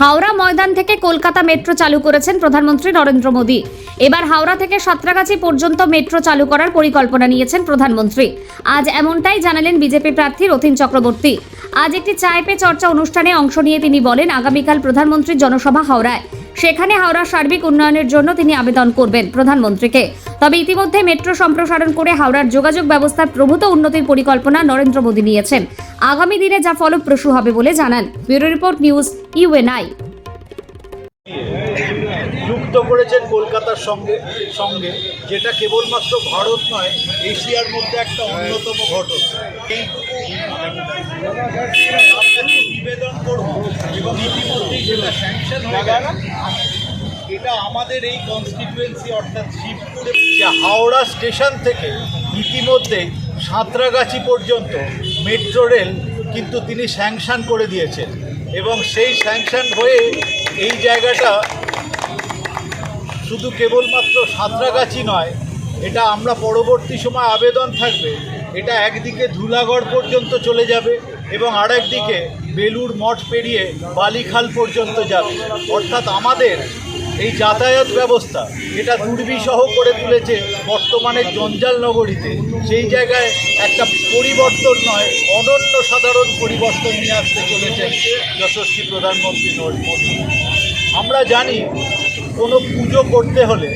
হাওড়া ময়দান থেকে কলকাতা মেট্রো চালু করেছেন প্রধানমন্ত্রী নরেন্দ্র মোদী। এবার হাওড়া থেকে সাঁতরাগাছি পর্যন্ত মেট্রো চালু করার পরিকল্পনা নিয়েছেন প্রধানমন্ত্রী। আজ এমনটাই জানালেন বিজেপি প্রার্থী রথিন চক্রবর্তী। আজ একটি চায় পে চর্চা অনুষ্ঠানে অংশ নিয়ে তিনি বলেন, আগামীকাল প্রধানমন্ত্রীর জনসভা হাওড়ায়। সেখানে হাওড়ার সার্বিক উন্নয়নের জন্য তিনি আবেদন করবেন প্রধানমন্ত্রীকে তবে ইতিমধ্যে মেট্রো সম্প্রসারণ করে হাওড়ার যোগাযোগ ব্যবস্থার প্রভূত উন্নতির পরিকল্পনা নরেন্দ্র মোদী নিয়েছেন আগামী দিনে যা ফলপ্রসূ হবে বলে জানান ব্যুরো রিপোর্ট নিউজ ইউএনআই যুক্ত করেছেন কলকাতার সঙ্গে সঙ্গে যেটা কেবলমাত্র ভারত নয় এশিয়ার মধ্যে একটা অন্যতম ঘটক এই নিবেদন করব এবং স্যাংশন হয়ে এটা আমাদের এই কনস্টিটুয়েন্সি অর্থাৎ শিবপুরে যে হাওড়া স্টেশন থেকে ইতিমধ্যে সাঁতরাগাছি পর্যন্ত মেট্রো রেল কিন্তু তিনি স্যাংশন করে দিয়েছেন। এবং সেই স্যাংশন হয়ে এই জায়গাটা শুধু কেবলমাত্র সাঁতরাগাছি নয় এটা আমরা পরবর্তী সময় আবেদন থাকবে এটা একদিকে ধুলাগড় পর্যন্ত চলে যাবে এবং আরেকদিকে বেলুর মঠ পেরিয়ে বালিখাল পর্যন্ত যাবে। অর্থাৎ আমাদের এই যাতায়াত ব্যবস্থা এটা দুর্বিসহ করে তুলেছে বর্তমানে জঞ্জাল নগরীতে। সেই জায়গায় একটা পরিবর্তন নয়, অনন্য সাধারণ পরিবর্তন নিয়ে আসতে চলেছে যশস্বী প্রধানমন্ত্রী নরেন্দ্র মোদী। আমরা জানি কোনো পুজো করতে হলে